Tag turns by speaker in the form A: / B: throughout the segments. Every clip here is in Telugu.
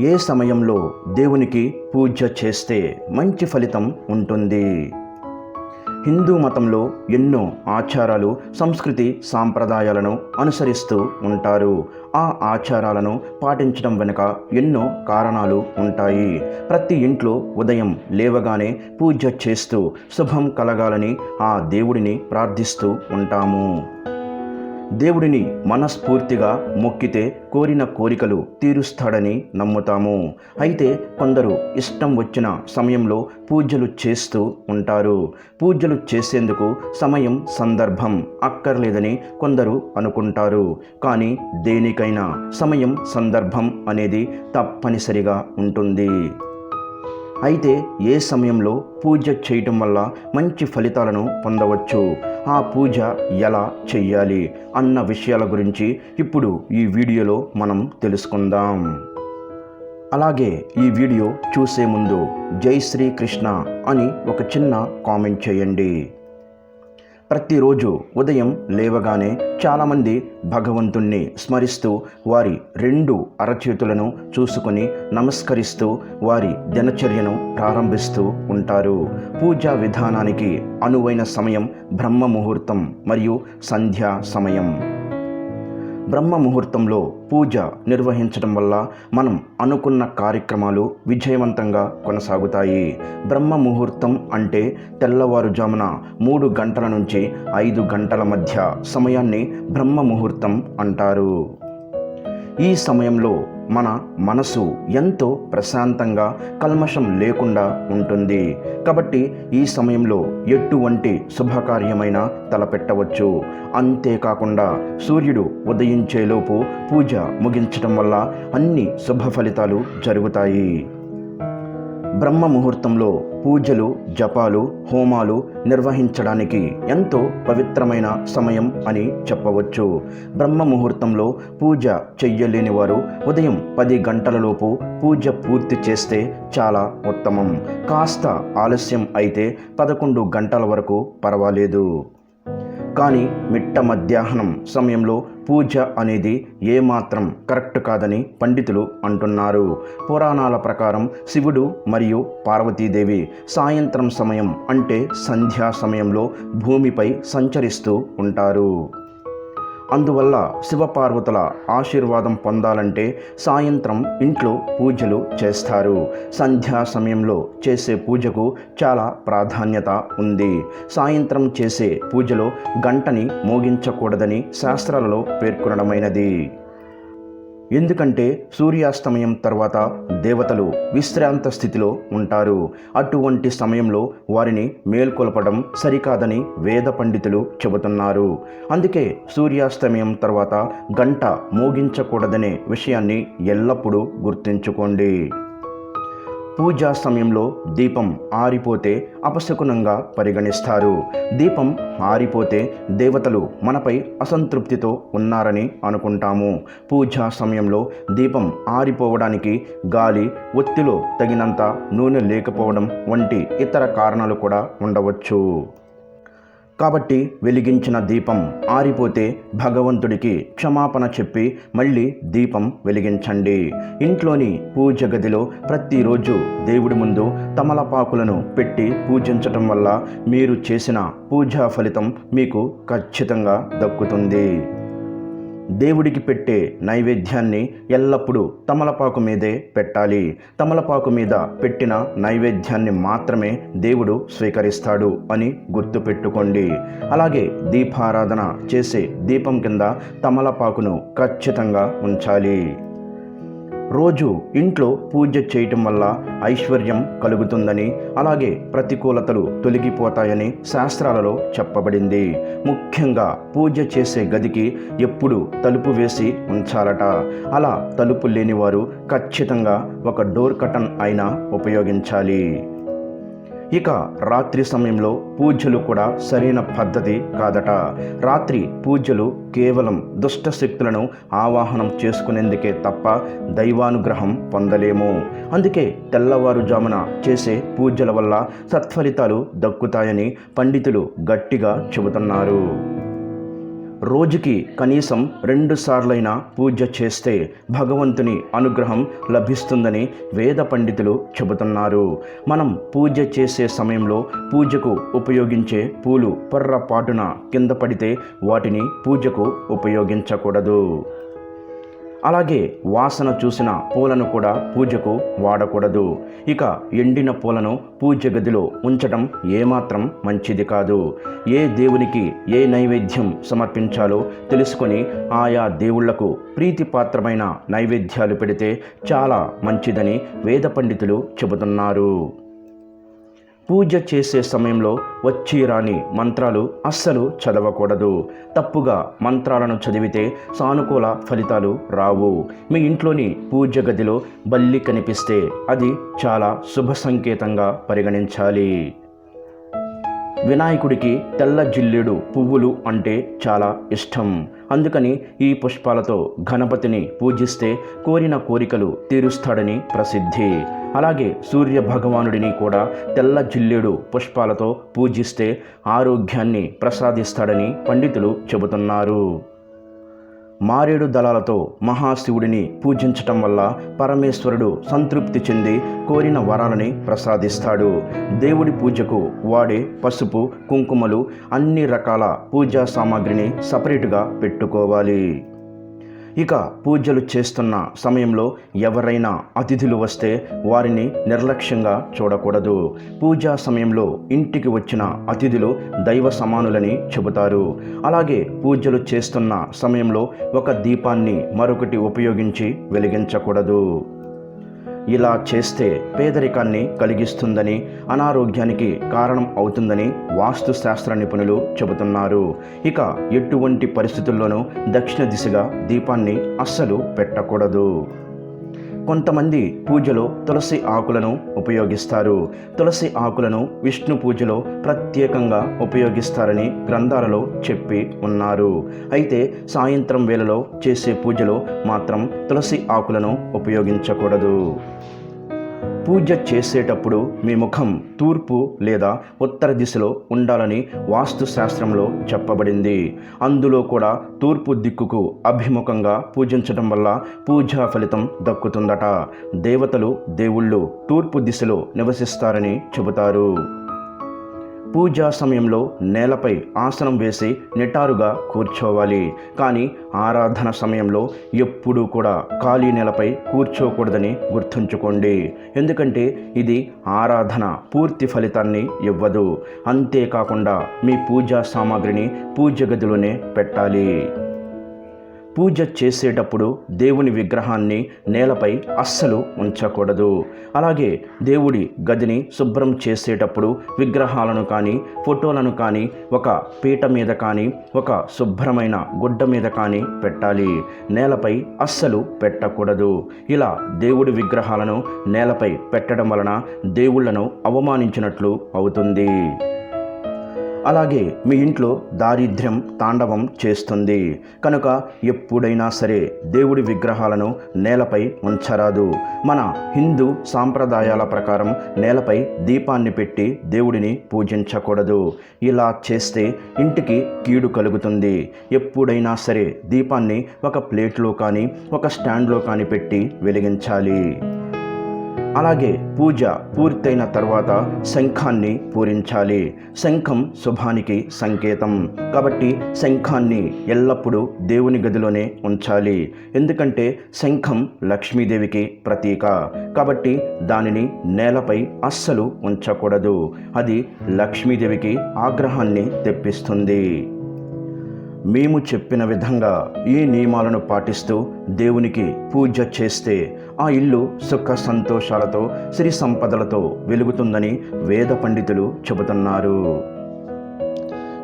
A: ఏ సమయంలో దేవునికి పూజ చేస్తే మంచి ఫలితం ఉంటుంది? హిందూ మతంలో ఎన్నో ఆచారాలు సంస్కృతి సాంప్రదాయాలను అనుసరిస్తూ ఉంటారు. ఆ ఆచారాలను పాటించడం వెనుక ఎన్నో కారణాలు ఉంటాయి. ప్రతి ఇంట్లో ఉదయం లేవగానే పూజ చేస్తూ శుభం కలగాలని ఆ దేవుడిని ప్రార్థిస్తూ ఉంటాము. దేవుడిని మనస్ఫూర్తిగా మొక్కితే కోరిన కోరికలు తీరుస్తాడని నమ్ముతాము. అయితే కొందరు ఇష్టం వచ్చిన సమయంలో పూజలు చేస్తూ ఉంటారు. పూజలు చేసేందుకు సమయం సందర్భం అక్కర్లేదని కొందరు అనుకుంటారు. కానీ దేనికైనా సమయం సందర్భం అనేది తప్పనిసరిగా ఉంటుంది. అయితే ఏ సమయంలో పూజ చేయటం వల్ల మంచి ఫలితాలను పొందవచ్చు? ఆ పూజ ఎలా చెయ్యాలి? అన్న విషయాల గురించి ఇప్పుడు ఈ వీడియోలో మనం తెలుసుకుందాం. అలాగే ఈ వీడియో చూసే ముందు జై శ్రీ కృష్ణ అని ఒక చిన్న కామెంట్ చేయండి. ప్రతిరోజు ఉదయం లేవగానే చాలామంది భగవంతుణ్ణి స్మరిస్తూ వారి రెండు అరచేతులను చూసుకొని నమస్కరిస్తూ వారి దినచర్యను ప్రారంభిస్తూ ఉంటారు. పూజా విధానానికి అనువైన సమయం బ్రహ్మ ముహూర్తం మరియు సంధ్యా సమయం. బ్రహ్మ ముహూర్తంలో పూజ నిర్వహించడం వల్ల మనం అనుకున్న కార్యక్రమాలు విజయవంతంగా కొనసాగుతాయి. బ్రహ్మ ముహూర్తం అంటే తెల్లవారుజామున మూడు గంటల నుంచి ఐదు గంటల మధ్య సమయాన్ని బ్రహ్మ ముహూర్తం అంటారు. ఈ సమయంలో మన మనసు ఎంతో ప్రశాంతంగా కల్మషం లేకుండా ఉంటుంది. కాబట్టి ఈ సమయంలో ఎటువంటి శుభకార్యమైన తలపెట్టవచ్చు. అంతేకాకుండా సూర్యుడు ఉదయించేలోపు పూజ ముగించడం వల్ల అన్ని శుభ ఫలితాలు జరుగుతాయి. బ్రహ్మ ముహూర్తంలో పూజలు జపాలు హోమాలు నిర్వహించడానికి ఎంతో పవిత్రమైన సమయం అని చెప్పవచ్చు. బ్రహ్మ ముహూర్తంలో పూజ చెయ్యలేని వారు ఉదయం పది గంటలలోపు పూజ పూర్తి చేస్తే చాలా ఉత్తమం. కాస్త ఆలస్యం అయితే పదకొండు గంటల వరకు పర్వాలేదు. కానీ మిట్ట మధ్యాహ్నం సమయంలో పూజ అనేది ఏమాత్రం కరెక్ట్ కాదని పండితులు అంటున్నారు. పురాణాల ప్రకారం శివుడు మరియు పార్వతీదేవి సాయంత్రం సమయం అంటే సంధ్యా సమయంలో భూమిపై సంచరిస్తూ ఉంటారు. అందువల్ల శివపార్వతుల ఆశీర్వాదం పొందాలంటే సాయంత్రం ఇంట్లో పూజలు చేస్తారు. సంధ్యా సమయంలో చేసే పూజకు చాలా ప్రాధాన్యత ఉంది. సాయంత్రం చేసే పూజలో గంటని మోగించకూడదని శాస్త్రాలలో పేర్కొనడమైనది. ఎందుకంటే సూర్యాస్తమయం తర్వాత దేవతలు విశ్రాంత స్థితిలో ఉంటారు. అటువంటి సమయంలో వారిని మేల్కొల్పడం సరికాదని వేద పండితులు చెబుతున్నారు. అందుకే సూర్యాస్తమయం తర్వాత గంట మోగించకూడదనే విషయాన్ని ఎల్లప్పుడూ గుర్తుంచుకోండి. పూజా సమయంలో దీపం ఆరిపోతే అపశకునంగా పరిగణిస్తారు. దీపం ఆరిపోతే దేవతలు మనపై అసంతృప్తితో ఉన్నారని అనుకుంటాము. పూజా సమయంలో దీపం ఆరిపోవడానికి గాలి ఒత్తిలో తగినంత నూనె లేకపోవడం వంటి ఇతర కారణాలు కూడా ఉండవచ్చు. కాబట్టి వెలిగించిన దీపం ఆరిపోతే భగవంతుడికి క్షమాపణ చెప్పి మళ్ళీ దీపం వెలిగించండి. ఇంట్లోని పూజ గదిలో ప్రతిరోజు దేవుడి ముందు తమలపాకులను పెట్టి పూజించటం వల్ల మీరు చేసిన పూజా ఫలితం మీకు ఖచ్చితంగా దక్కుతుంది. దేవుడికి పెట్టే నైవేద్యాన్ని ఎల్లప్పుడూ తమలపాకు మీదే పెట్టాలి. తమలపాకు మీద పెట్టిన నైవేద్యాన్ని మాత్రమే దేవుడు స్వీకరిస్తాడు అని గుర్తుపెట్టుకోండి. అలాగే దీపారాధన చేసే దీపం కింద తమలపాకును ఖచ్చితంగా ఉంచాలి. రోజు ఇంట్లో పూజ చేయటం వల్ల ఐశ్వర్యం కలుగుతుందని అలాగే ప్రతికూలతలు తొలగిపోతాయని శాస్త్రాలలో చెప్పబడింది. ముఖ్యంగా పూజ చేసే గదికి ఎప్పుడు తలుపు వేసి ఉంచాలట. అలా తలుపు లేనివారు ఖచ్చితంగా ఒక డోర్ కటన్ అయినా ఉపయోగించాలి. ఇక రాత్రి సమయంలో పూజలు కూడా సరైన పద్ధతి కాదట. రాత్రి పూజలు కేవలం దుష్ట శక్తులను ఆవాహనం చేసుకునేందుకే తప్ప దైవానుగ్రహం పొందలేము. అందుకే తెల్లవారుజామున చేసే పూజల వల్ల సత్ఫలితాలు దక్కుతాయని పండితులు గట్టిగా చెబుతున్నారు. రోజుకి కనీసం రెండు సార్లైనా పూజ చేస్తే భగవంతుని అనుగ్రహం లభిస్తుందని వేద పండితులు చెబుతున్నారు. మనం పూజ చేసే సమయంలో పూజకు ఉపయోగించే పూలు పొర్రపాటున కింద పడితే వాటిని పూజకు ఉపయోగించకూడదు. అలాగే వాసన చూసిన పూలను కూడా పూజకు వాడకూడదు. ఇక ఎండిన పూలను పూజ గదిలో ఉంచటం ఏమాత్రం మంచిది కాదు. ఏ దేవునికి ఏ నైవేద్యం సమర్పించాలో తెలుసుకొని ఆయా దేవుళ్ళకు ప్రీతిపాత్రమైన నైవేద్యాలు పెడితే చాలా మంచిదని వేద పండితులు చెబుతున్నారు. పూజ చేసే సమయంలో వచ్చి రాని మంత్రాలు అస్సలు చదవకూడదు. తప్పుగా మంత్రాలను చదివితే సానుకూల ఫలితాలు రావు. మీ ఇంట్లోని పూజ గదిలో బల్లి కనిపిస్తే అది చాలా శుభ సంకేతంగా పరిగణించాలి. వినాయకుడికి తెల్ల జిల్లేడు పువ్వులు అంటే చాలా ఇష్టం. అందుకని ఈ పుష్పాలతో గణపతిని పూజిస్తే కోరిన కోరికలు తీరుస్తాడని ప్రసిద్ధి. అలాగే సూర్య భగవానుడిని కూడా తెల్ల జిల్లేడు పుష్పాలతో పూజిస్తే ఆరోగ్యాన్ని ప్రసాదిస్తాడని పండితులు చెబుతున్నారు. మారేడు దళాలతో మహాశివుడిని పూజించటం వల్ల పరమేశ్వరుడు సంతృప్తి చెంది కోరిన వరాలని ప్రసాదిస్తాడు. దేవుడి పూజకు వాడే పసుపు కుంకుమలు అన్ని రకాల పూజా సామాగ్రిని సపరేటుగా పెట్టుకోవాలి. ఇక పూజలు చేస్తున్న సమయంలో ఎవరైనా అతిథులు వస్తే వారిని నిర్లక్ష్యంగా చూడకూడదు. పూజా సమయంలో ఇంటికి వచ్చిన అతిథులు దైవ సమానులని చెబుతారు. అలాగే పూజలు చేస్తున్న సమయంలో ఒక దీపాన్ని మరొకటి ఉపయోగించి వెలిగించకూడదు. ఇలా చేస్తే పేదరికాన్ని కలిగిస్తుందని అనారోగ్యానికి కారణం అవుతుందని వాస్తు శాస్త్ర నిపుణులు చెబుతున్నారు. ఇక ఎటువంటి పరిస్థితుల్లోనూ దక్షిణ దిశగా దీపాన్ని అస్సలు పెట్టకూడదు. కొంతమంది పూజలో తులసి ఆకులను ఉపయోగిస్తారు. తులసి ఆకులను విష్ణు పూజలో ప్రత్యేకంగా ఉపయోగిస్తారని గ్రంథాలలో చెప్పి ఉన్నారు. అయితే సాయంత్రం వేళలో చేసే పూజలో మాత్రం తులసి ఆకులను ఉపయోగించకూడదు. పూజ చేసేటప్పుడు మీ ముఖం తూర్పు లేదా ఉత్తర దిశలో ఉండాలని వాస్తు శాస్త్రంలో చెప్పబడింది. అందులో కూడా తూర్పు దిక్కుకు అభిముఖంగా పూజించడం వల్ల పూజా ఫలితం దక్కుతుందట. దేవతలు దేవుళ్ళు తూర్పు దిశలో నివసిస్తారని చెబుతారు. పూజా సమయంలో నేలపై ఆసనం వేసి నిటారుగా కూర్చోవాలి. కానీ ఆరాధన సమయంలో ఎప్పుడూ కూడా ఖాళీ నేలపై కూర్చోకూడదని గుర్తుంచుకోండి. ఎందుకంటే ఇది ఆరాధన పూర్తి ఫలితాన్ని ఇవ్వదు. అంతేకాకుండా మీ పూజా సామాగ్రిని పూజ గదిలోనే పెట్టాలి. పూజ చేసేటప్పుడు దేవుని విగ్రహాన్ని నేలపై అస్సలు ఉంచకూడదు. అలాగే దేవుడి గదిని శుభ్రం చేసేటప్పుడు విగ్రహాలను కానీ ఫోటోలను కానీ ఒక పీట మీద కానీ ఒక శుభ్రమైన గుడ్డ మీద కానీ పెట్టాలి. నేలపై అస్సలు పెట్టకూడదు. ఇలా దేవుడి విగ్రహాలను నేలపై పెట్టడం వలన దేవుళ్ళను అవమానించినట్లు అవుతుంది. అలాగే మీ ఇంట్లో దారిద్ర్యం తాండవం చేస్తుంది. కనుక ఎప్పుడైనా సరే దేవుడి విగ్రహాలను నేలపై ఉంచరాదు. మన హిందూ సాంప్రదాయాల ప్రకారం నేలపై దీపాన్ని పెట్టి దేవుడిని పూజించకూడదు. ఇలా చేస్తే ఇంటికి కీడు కలుగుతుంది. ఎప్పుడైనా సరే దీపాన్ని ఒక ప్లేట్లో కానీ ఒక స్టాండ్లో కానీ పెట్టి వెలిగించాలి. అలాగే పూజ పూర్తయిన తర్వాత శంఖాన్ని పూరించాలి. శంఖం శుభానికి సంకేతం. కాబట్టి శంఖాన్ని ఎల్లప్పుడూ దేవుని గదిలోనే ఉంచాలి. ఎందుకంటే శంఖం లక్ష్మీదేవికి ప్రతీక. కాబట్టి దానిని నేలపై అస్సలు ఉంచకూడదు. అది లక్ష్మీదేవికి ఆగ్రహాన్ని తెప్పిస్తుంది. మేము చెప్పిన విధంగా ఈ నియమాలను పాటిస్తూ దేవునికి పూజ చేస్తే ఆ ఇల్లు సుఖ సంతోషాలతో సిరి సంపదలతో వెలుగుతుందని వేద పండితులు చెబుతున్నారు.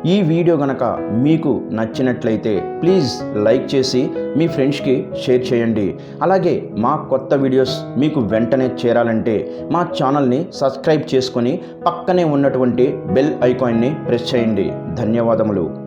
A: ఈ వీడియో గనక మీకు నచ్చినట్లయితే ప్లీజ్ లైక్ చేసి మీ ఫ్రెండ్స్కి షేర్ చేయండి. అలాగే మా కొత్త వీడియోస్ మీకు వెంటనే చేరాలంటే మా ఛానల్ని సబ్స్క్రైబ్ చేసుకొని పక్కనే ఉన్నటువంటి బెల్ ఐకాన్ని ప్రెస్ చేయండి. ధన్యవాదములు.